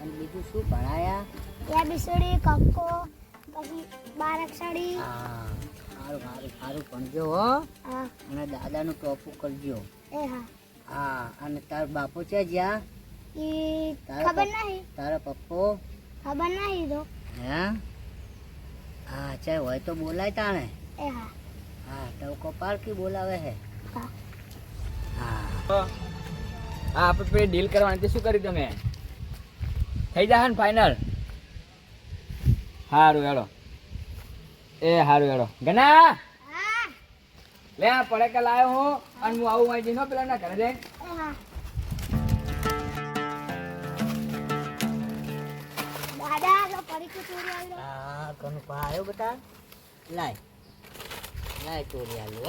અને બીજું શું ભણાયા? યા બિસડી કક્કો પછી બાર અક્ષરી હા સારું સારું સારું ભણજો હો. હા. અને દાદાનું ટોપું કરજો. એ હા. હા અને તાર બાપો છે જ્યાં? એ ખબર નહીં. તારા પપ્પો? ખબર નહીં તો. હે? હા ચાલ હોય તો બોલાય તાણે. એ હા. હા ટવકો પારકી બોલાવે હે. હા. હા. હા આપણે પેલી ડીલ કરવાની તે શું કર્યું તમે? થઈ જશે ને ફાઇનલ સારું હેડો. એ સારું હેડો. ગના? હા લે આ પડેકા લાવ્યો હું અને હું આવું માહિતી નો પેલા ના ઘરે જઈ આવ્યો હા બેટા? લાય. લાય ચોરી આલુ.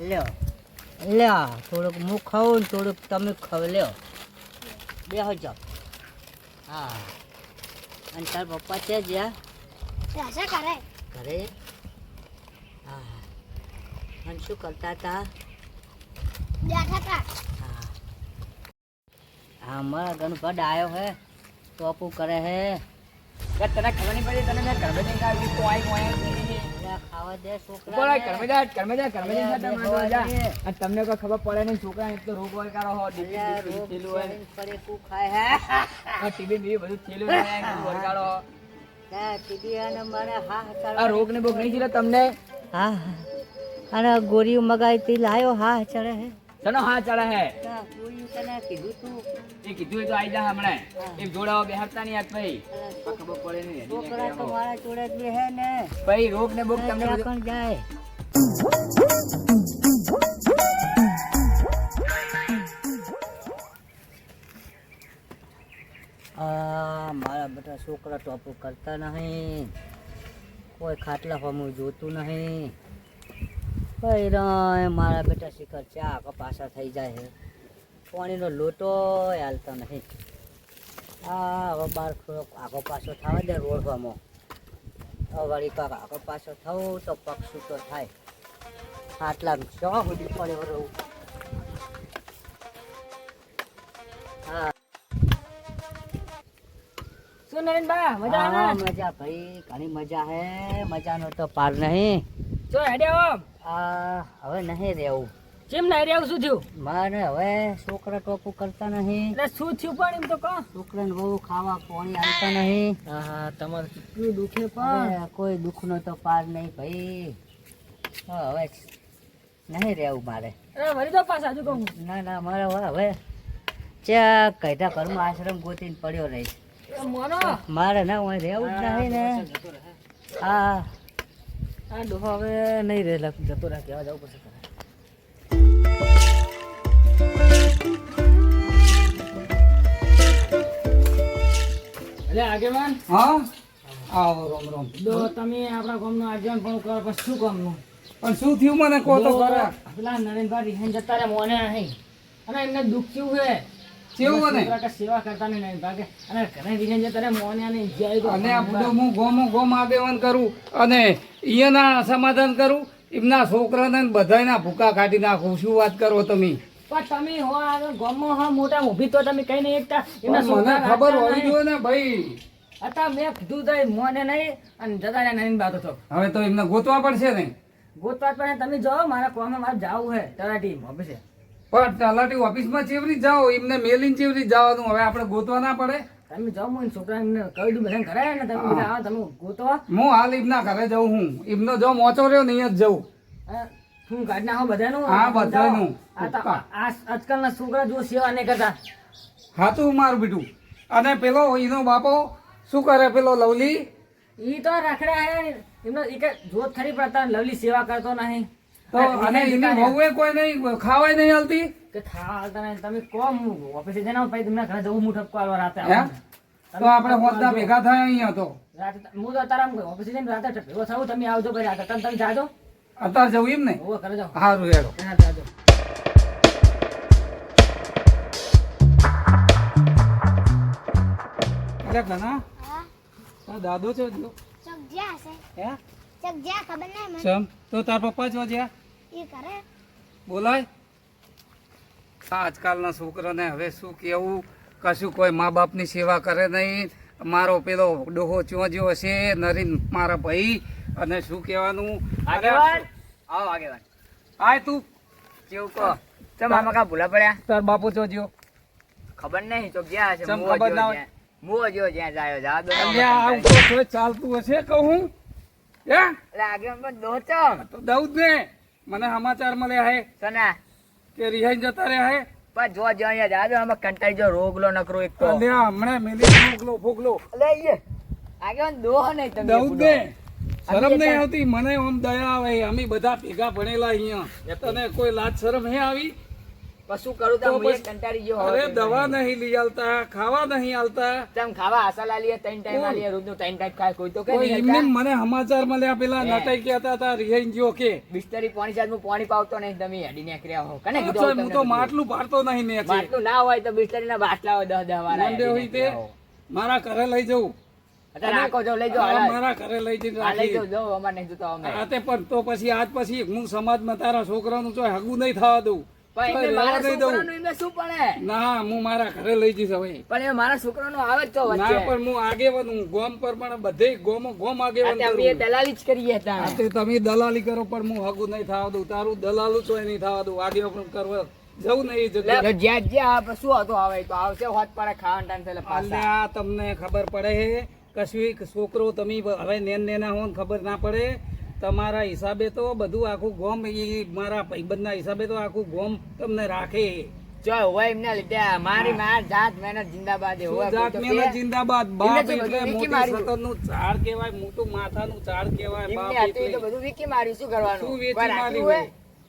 લ્યો. લ્યો થોડુંક હું ખાઉં ને થોડુંક તમે ખાવ લ્યો. બે હજાર હા. અને તાર પપ્પા છે જ્યાં કરે ઘરે. હા. અને શું કરતા હતા બેઠા હતા હા. હા મારા ગણપત આવ્યો હે. ટોપું કરે હે. તને ખબર નહીં પડી તને મેં ઘરમાં જઈને આવી કોઈ કોઈ તમને કોઈ ખબર પડે નહીં છોકરા એક રોગ હોય. કારો હો? હોય ટીબી બીબી બધું થયેલું હોય આ રોગ ને બોગ નહીં જીલો તમને? હા અને ગોળીઓ મગાવી લાયો હા ચડે હે? તનો હા ચડે હે? તને કીધું તું. એ કીધું તો આઈ જા હમણાં. એ જોડાઓ બેહરતા નહીં આજ ભાઈ આ ખબર પડે નહીં છોકરા તો મારા જોડે જ હે ને. ભાઈ રોગ ને બોગ તમને પણ જાય. મારા બધા છોકરા ટોપું કરતા નહીં. કોઈ ખાટલા ફમું જોતું નહીં. રે મારા બેટા શિખર છે આ પાછા થઈ જાય છે. પાણીનો લોટો હાલતો નહીં આ હવે બાર આખો પાછો થવા દે રોડવામાં. વળી પાક આખો પાછો થવું તો પગ છૂટો થાય. આટલા ચા સુધી પડે રહું હા. શું મજા મજા ભાઈ ઘણી મજા હે. મજાનો તો પાર નહીં. જો હેડે આમ આ હવે નહીં રહેવું. કેમ ના રહેવું શું થયું? મારે હવે છોકરા ટોપું કરતા નહીં. એટલે શું થયું પણ એમ તો કહો. છોકરાને બહુ ખાવા પાણી આવતા નહીં. હા હા તમારે કેટલું દુખે પણ. કોઈ દુઃખનો તો પાર નહીં ભાઈ. હવે નહીં રહેવું મારે. અરે વળી તો પાછા હજુ કહું? ના ના મારે હવે ચા કઈટા ઘરમાં આશ્રમ ગોતીને પડ્યો રહીશ મારે ના હોય રહેવું જ નહીં ને. હા. આ ડોહો હવે નહીં રહે જતો રહે કહેવા જવું પડશે એટલે આગેવાન? હા? આવો રોમ રોમ. તો તમે આપણા ગામનો આગેવાન પણ કરો પછી શું કામનું પણ શું થયું મને કહો તો ખરા? પેલા નરેનભાઈ રિહાઈ જતા રે મોને નહીં. અને એમને દુઃખ થયું છે. કેવું મને સેવા કરતા નહીં નરેનભાઈ અને ઘરે રિહાઈ જતા રે મોને નહીં જય અને આ બધો હું ગોમો ગોમ આગેવાન કરું અને ઈયના સમાધાન કરું. એમના છોકરાને ને ભૂકા કાઢી નાખું. શું વાત કરો તમે? પણ તમે હો હો મોટા ઊભી તો તમે કઈ નહીં એકતા. એમના મને ખબર હોવી જોઈએ ને ભાઈ. હતા મેં કીધું તો મોને નહીં અને જતા નહીં બાતો તો. હવે તો એમને ગોતવા પડશે ને? ગોતવા પણ તમે જાઓ મારા કોમમાં મારે જાવું છે ટીમ ઓફિસે. પણ તલાટી ઓફિસમાં ચેવરી જાઓ એમને મેલીને ચેવરી જવાનું હવે આપણે ગોતવા ના પડે. તમે જાઓ મને છોકરા એમને કહી દઉં બધાને કરાય ને તમે બધા આવો તમે ગોતવા. હું હાલ એમના ઘરે જાઉં હું. એમનો જો મોચો રહ્યો ને અહીંયા જ જાઉં. હું કાઢી નાખો બધાનું? હા, બધાનું. આજકાલના છોકરા જો સેવા નહીં કરતા. હાથું મારું બીટું. અને પેલો એનો બાપો શું કરે પેલો લવલી? ઈ તો રખડ્યા હે એમનો ઈ કે જોત ખરી પડતા લવલી સેવા કરતો નહીં. તો અને એની વહુએ કોઈ નહીં ખાવાય નહીં હાલતી? કે ખાવા હાલતા નહીં તમે કોમ ઓફિસે જઈને આવો, પછી તમને ઘરે જવું હું? ઠપકો આલવા રાતે તો આપણે હોદ્દા ભેગા થાય અહીંયા તો. હું તો તારા ઓફિસે જઈને રાતે ભેગો થવું તમે આવજો ભાઈ રાતે. તમે તમે જાજો. અત્યારે જવું એમ ને? ઓ કરે જાઓ. સારું હેડો. જાજો દાદો છો જો ચક જ્યાં હશે. હે? ચક જ્યાં ખબર નહીં મને. ચમ? તો તાર પપ્પા છો જ્યાં એ કરે. બોલાય. આજકાલના છોકરાને હવે શું કેવું? કશું કોઈ મા બાપની સેવા કરે નહીં. મારો પેલો ડોહો ચોજ્યો હશે નરીન મારા ભાઈ. અને શું કહેવાનું? આગેવાન? આવો આગેવાન. આય તું. કેવું કહો. ચમ મામા કા ભૂલા પડ્યા? તાર બાપુ ચોજ્યો ખબર નહીં તો ગયા હશે. ચમ ખબર ના હોય? મુઓ જો જ્યાં જાયો જા દો. અલ્યા આવું તો ચાલતું હશે કહું. હે? એટલે પણ દોચો તો દઉં જ ને. મને સમાચાર મળ્યા હે સના કે રિહાઈ જતા રહ્યા હે? પણ જો જો અહીંયા જાજો દો આમાં કંટાળી જો રોગલો નકરો એક તો. અલે હમણાં મેલી ભૂગલો ભૂગલો. અલે ઈએ આગે દો નહીં તમે દઉં દે. શરમ નહીં આવતી મને આમ દયા આવે અમે બધા ભેગા ભણેલા અહીંયા. તને કોઈ લાજ શરમ હે આવી? પણ શું કરું તો તો હું કંટાળી ગયો અરે. દવા નહીં લઈ આલતા ખાવા નહીં આલતા તમ ખાવા આસા લાલીએ ત્રણ ટાઈમ કોણ? રોજ રોજનું ત્રણ ટાઈમ ખાય કોઈ તો કઈ એમને મને સમાચાર મળ્યા પેલા. નટાઈ કહેતા હતા રિહાઈ ગયો કે. બિસ્તરી પાણી મુ પાણી પાવતો નહીં તમે હેડી નીકળ્યા હો કને હું તો માટલું પાડતો નહીં મેં માટલું ના હોય તો બિસ્તરી ના બાટલા હોય દસ વાળા મંડે હોય તે મારા ઘરે લઈ જવું આખો જો લઈ જાઓ, મારા ઘરે લઈ જઈને આ લઈ રાખી. જાઓ, અમારે નહીં જોતા અમે. પણ તો પછી આજ પછી હું સમાજમાં તારા છોકરાનું ચોય હગું નહીં થવા દઉં. ના હું મારા ઘરે લઈ જઈશ હવે. પણ એ મારા છોકરાનું આવે તો ના પણ હું આગેવાન હું ગોમ પર પણ બધે ગોમ ગોમ આગેવાન અમે દલાલી જ કરીએ ત્યાં. તે. તમે દલાલી કરો પણ હું હગું નહીં થવા દઉં. તારું દલાલું ચોય નહીં થવા દઉં. આગેવાન કરવા જવું નહીં એ જ્યાં જ્યાં શું હતું આવે તો આવશે હોત પડે ખાવાનું ટાઈમ થયેલા તમને ખબર પડે હે? કશું છોકરો તમે હવે નેન નેના હો ખબર ના પડે? તમારા હિસાબે તો બધું આખું ગોમ એ મારા ભાઈબંધના હિસાબે તો આખું ગોમ તમને રાખે જો હોય એમના લીધે મારી માર જાત મહેનત જિંદાબાદ એ હોય કોઈ સુજાત તો મેના કે. જિંદાબાદ બાપ એટલે મોટી. ઝાડ કહેવાય મોટું માથાનું ઝાડ કહેવાય બાપ હતું એ તો એટલે બધું વીકી માર્યું શું કરવાનું શું વેચી માર્યું હોય?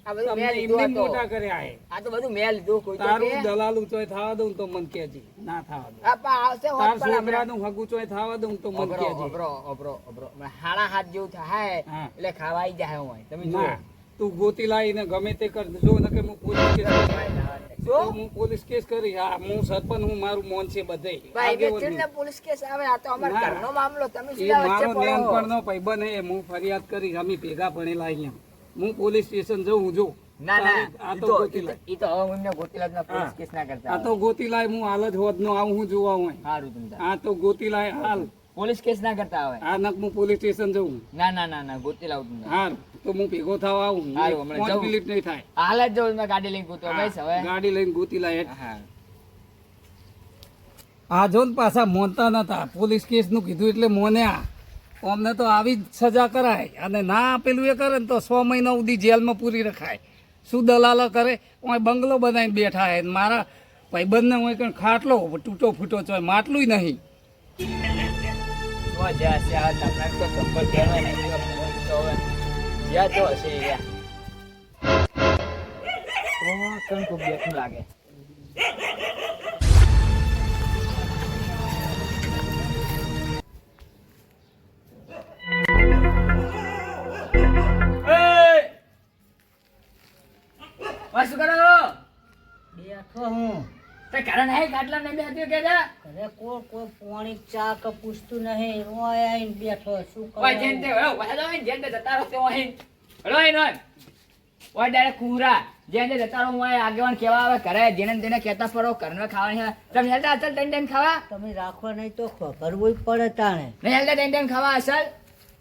આ બધું મેં લીધું એમને આ મોટા કર્યા હે આ તો બધું મેં લીધું કોઈ તો તારું કે. દલાલું ચોય થવા દઉં તો મન કહેજે ના થવા દઉં આ પણ આવશે હોત તાર પણ આપણે. છોકરાનું હગું ચોય થવા દઉં તો મન અભરો, કહેજે અભરો, અભરો, અભરો. મને હાડા હાથ જેવું થાય હા. એટલે ખાવા આઈ જાય હોય તમે જુઓ ના તું ગોતી લાવીને ગમે તે કર જો હું પોલીસ કેસ કરીશ. તો હું પોલીસ કેસ કરી હા હું સરપંચ હું મારું મોન છે બધે ભાઈ આગેવાન વેચીને પોલીસ કેસ આવે આ તો અમારા ના. ઘરનો મામલો તમે એ સીધા વચ્ચે મારો પડો. નાનપણનો ભાઈબંધ હે હું ફરિયાદ કરી અમે ભેગા ભણેલા અહીંયા હું પોલીસ સ્ટેશન જઉં જો ના ના આ તો તો ગોતી ઈ તો- લાય. હવે હું પોલીસ કેસ ના કરતા. આ તો ગોતી હું હાલ જ હોદ નો આવું હું જોવા હું સારું તમ આ તો ગોતી હાલ. પોલીસ કેસ ના કરતા હવે. આ નક હું પોલીસ સ્ટેશન જઉં. ના ના ના ના ગોતી લાવું તમ તો હું ભેગો થવા આવું. હારું, હમણાં મિનિટ નહીં થાય. હાલ જ જવું ગાડી લઈને ગોતો બસ હવે. ગાડી લઈને ગોતી લાય હેઠ. હા. આ જો ને પાછા મોનતા નતા. પોલીસ કેસનું કીધું એટલે મોન્યા. અમને તો આવી જ સજા કરાય અને ના પેલું એ કરે ને તો સો મહિના સુધી જેલમાં પૂરી રખાય. શું દલાલો કરે? હું બંગલો બનાવીને બેઠા હે મારા ભાઈબંધને હું કંઈ ખાટલો તૂટો ફૂટો છો માટલું નહીં. શું ઓય, શું કરો બેઠો હું. તે કારણ હે ખાટલા ને બેઠ્યું કે જા? ઘરે કો કોઈ પાણી ચા ક પૂછતું નહીં. ઓય આઈને બેઠો શું ઓય, જેન તે, ઓય, ઓય, હેલો, જેન તે જતા રહો તે ઓય. હેલો, એનો. ઓય, direct કુંવરા. જેન તે જતા રહો, ઓય, આગેવાન કેવા આવે ઘરે. જેને ને તેને કહેતા ફરો ઘરનું ખાવાની. તમે હેલતા અસલ ત્રણ ટાઈમ ખાવા? તમે રાખો નહીં તો કરવું પડે તાણે. નહીં હેલતા ટાઈમ ખાવા અસલ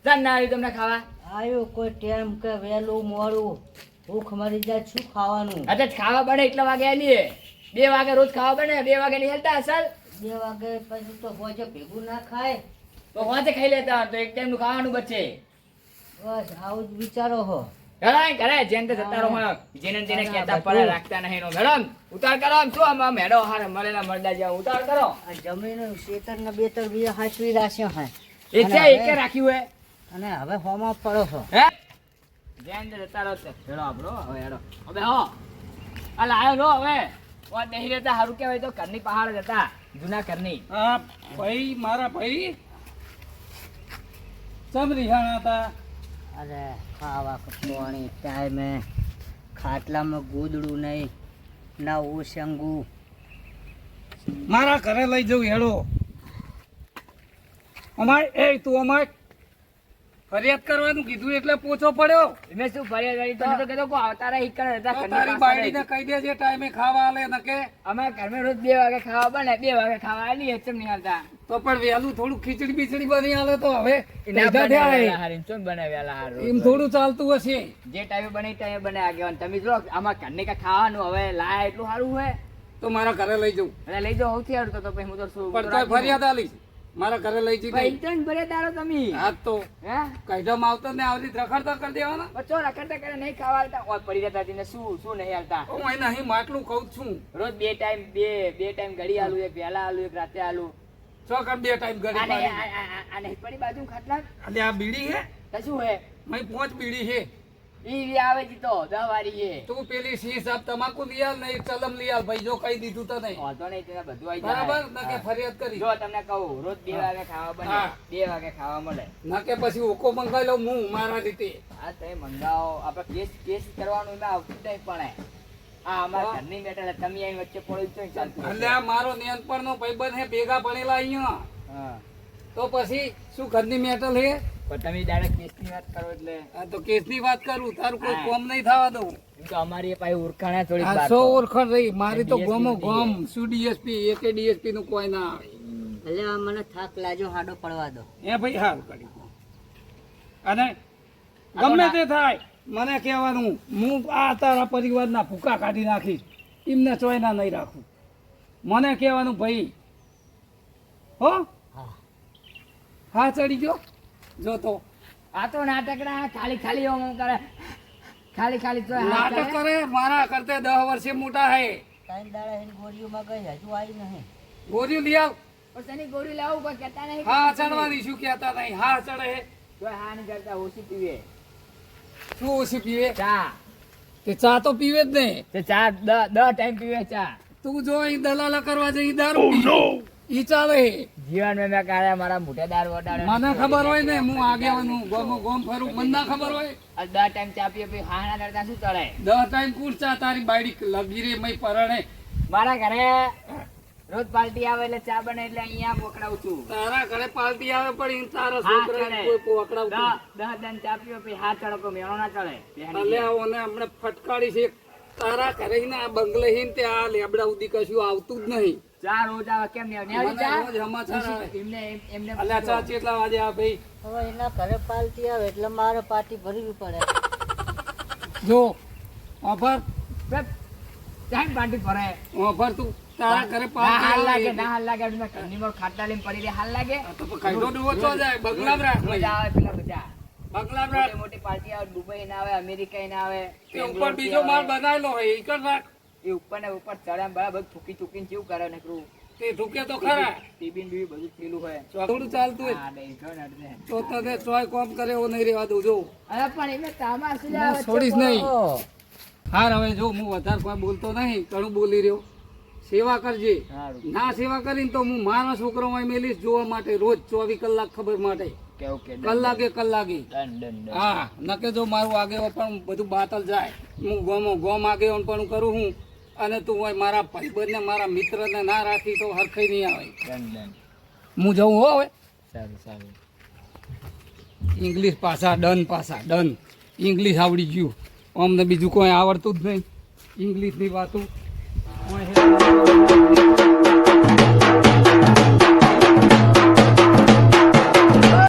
તન ના આવ્યું તમને ખાવા? આવ્યું કોઈ ટેમ કે વહેલું મોડું. ભૂખ મરી જાય શું ખાવાનું? અચ્છા ખાવા બને એટલા વાગે આલીએ બે વાગે રોજ ખાવા બને બે વાગે નહીં હેલતા અસલ. બે વાગે પછી તો હોજે ભેગું ના ખાય. તો હોજે ખાઈ લેતા તો એક ટાઈમનું ખાવાનું બચે. બસ આવું જ વિચારો હો. અહીં ઘરે જેન તે જતા રહો. જેને તેને કહેતા પડે રાખતા નહીં નો મેડમ ઉતાર કરો આમ શું આમાં મેડો હાર મળેલા મળદા જાવ ઉતાર કરો. આ જમીન શેતર ને બેતર બે હાચવી રાખ્યો હે. એ છે એકે રાખ્યું હે. અને હવે હોમાં પડો છો હે? જેન તે જતા હેડો આપણો હવે હેડો. હવે હો. આ લાયો લો હવે. ઓ નહીં રહેતા સારું કહેવાય તો ઘરની પહાડ જ જૂના ઘરની. હા ભાઈ મારા ભાઈ. ચમ રિહાણા હતા? અરે ખાવા પાણી ટાઈમે. ખાટલામાં ગોદડું નહીં ના ઓસંગું મારા ઘરે લઈ જવું હેડો. અમાય એ તું અમાય ફરિયાદ કરવાનું કીધું એટલે પોચો પડ્યો. મેં શું ફરિયાદ કરી? તમે તો કીધું કો આવતા હિક કરે હતા તારી બાયડીને કહી દેજે ટાઈમે ખાવા આલે નકે અમે ઘરમે રોજ બે વાગે ખાવા બને બે વાગે ખાવા આલી એચમ નહીં આવતા તો પણ વેલું થોડું ખીચડી બીચડી બની આલે તો હવે એના થયા બનાવેલા હે. હારી, શું બનાવેલા હારું? એમ થોડું ચાલતું હશે. જે ટાઈમે બને ટાઈમે બને આગેવાન. તમે જો આમાં ઘરને કાંઈ ખાવાનું હવે લાયા એટલું સારું હોય. તો મારા ઘરે લઈ જઉં. એટલે લઈ જાઓ સૌથી સારું તો તો પછી હું તો ફરિયાદ આલી મારા ઘરે લઈ જઈ ઇન્ટરન ભરે તારો તમે. આજ તો હે? કાઢવામાં આવતો ને આવતી રખડતા કરી દેવાના. બચ્ચો રખડતા કરે નહીં ખાવા આવતા. ઓય પડી જતા તેને શું શું નહીં આવતા? હું અહીં નહીં માટલું કહું છું. રોજ બે ટાઈમ બે બે ટાઈમ ઘડી આલુ એક વહેલા આલુ એક રાતે આલુ. ચોકર બે ટાઈમ ઘડી આને આ- નહીં પડી બાજુ ખાટલા? અને આ બીડી હે? શું હે? મય પાંચ બીડી હે. ઈ આવે છે તો દવારી તું પેલી સી સાહેબ તમાકુ લિયાલ નહીં ચલમ લિયાલ ભાઈ જો કહી દીધું તો નહીં વાંધો નહીં તને બધું આવી જાય. બરાબર? ના કે ફરિયાદ કરી. જો તમને કહું રોજ બે વાગે ખાવા બને બે વાગે ખાવા મળે. ના કે પછી ઓકો મંગાવી લઉં હું મારા રીતે. આ તે મંગાવો. આપણે કેસ કેસ કરવાનું ના આવતું નહીં પણ. આ અમારા. ઘરની મેટર તમે અહીં વચ્ચે પડ્યું છે ચાલતું એટલે મારો નો ભાઈબંધ હે ભેગા ભણેલા અહીંયા. હા. તો પછી શું ઘરની મેટલ હે પણ તમે ડાયરેક્ટ કેસની વાત કરો એટલે. હા તો કેસની વાત કરું તારું કોઈ કોમ નહીં થવા દઉં. તો અમારી પાસે ઓળખાણ થોડી વાત સો ઓળખાણ રહી. મારી તો ગોમો ગોમ. શું ડીએસપી એકે ડીએસપી નું કોઈ ના આવે. એટલે આ મને થાક લાજો હાડો પડવા દો. એ ભાઈ હાલ કરી અને ગમે તે થાય મને કહેવાનું હું આ તારા પરિવારના ભૂકા કાઢી નાખીશ. એમને ચોયના નહીં રાખું. મને કહેવાનું ભાઈ હો? હા ચડી ગયો. જો તો. આ તો નાટકડા ખાલી ખાલી ઓમ ઓમ કરે. ખાલી ખાલી તો નાટક કરે. મારા કરતે દસ વર્ષે મોટા હે. ત્રણ દાડા એની ગોળીઓમાં ગઈ હજુ આવી નહીં. ગોરી લઈ આવ. પણ તેની ગોળી લાવું કોઈ કહેતા નહીં. હા ચડવાની શું કહેતા નહીં. હા ચડે હે. તો હા નહીં કરતા ઓછી પીવે. શું ઓછી પીવે? ચા. તે ચા તો પીવે જ નહીં તે ચા દ- દસ ટાઈમ પીવે ચા. તું જો અહીં દલાલા કરવા જઈ દારૂ ઈ ચાલે જીવન મેં મેં મારા મોટેદાર વડાડે. મને ખબર હોય ને હું આગેવાનું ગોમો ગોમ ફરું મને ના ખબર હોય. આ દસ ટાઈમ ચા પીએ પછી હા ના શું ચડે? દસ ટાઈમ કુલ ચા તારી બાયડી લગી રે મય પરણે. મારા ઘરે રોજ પાર્ટી આવે એટલે ચા બને એટલે અહીંયા પકડાવું છું. તારા ઘરે પાર્ટી આવે પણ તારા હા, છોકરા કોઈ પોકડાવતું દસ દસ ટાઈમ ચા પીવે પછી હાથ ચડકો મેળો ના ચડે. અલે ઓને હમણે ફટકારી છે. તારા ઘરે ને આ બંગલે હી તે આ લેબડા ઉદી કશું આવતું જ નહીં. ચા રોજ આવે કેમ નહીં આવે? નહીં આવી મને ચા? રોજ સમાચાર આવે. એમને એમને અલ્યા ચા ચેટલા વાગે આ ભાઈ? હવે એના ઘરે પાલટી આવે એટલે મારે પાર્ટી ભરવી પડે. જો ઓફર? ટાઈમ પાર્ટી ફરે ઓફર તું તારા ઘરે પાર્ટી હાલ લાગે ના હાલ લાગે એમને ઘરની બહાર ખાટલા લઈને પડી રહે હાલ લાગે. આ તો કઈડો ડૂબો ચો જાય બગલામ રાખ મજા આવે પેલા બધા. બગલામ મોટી પાર્ટી આવે દુબઈ ના આવે અમેરિકા ના આવે ઉપર બીજો માલ બનાવેલો હોય ઈ કર રાખ. એ ઉપર ને ઉપર ચડે બરાબર થૂકી થૂકીને કેવું કરે નકરું તે ઢૂકે તો ખરા. ટીબીન બીબી બધું થયેલું હોય. થોડું ચાલતું હોય. હા, નહીં, જો ને તો તને ચોય કોમ કરે એવો નહીં રહેવા દઉં જો. અરે પણ એમને તામા શું હું આવે છે છોડીશ નહીં. હાર હવે જો હું વધારે કોઈ બોલતો નહીં ઘણું બોલી રહ્યો. સેવા કરજે. ના સેવા કરીને તો હું મારા છોકરો મેલીશ જોવા માટે રોજ ચોવીસ કલાક ખબર માટે. કલાકે કલાકે. હા નકે જો મારું આગે પણ બધું બાતલ જાય. હું ગોમો ગોમ આગે પણ કરું હું. અને તું હોય મારા ભાઈબંધને મારા મિત્રને ના રાખી તો હરખાઈ નહીં આવે. હું જઉં હો હવે? સારું સારું. ઇંગ્લિશ પાછા ડન પાછા ડન ઇંગ્લિશ આવડી ગયું. અમને બીજું કોઈ આવડતું જ નહીં. ઇંગ્લિશની વાતું.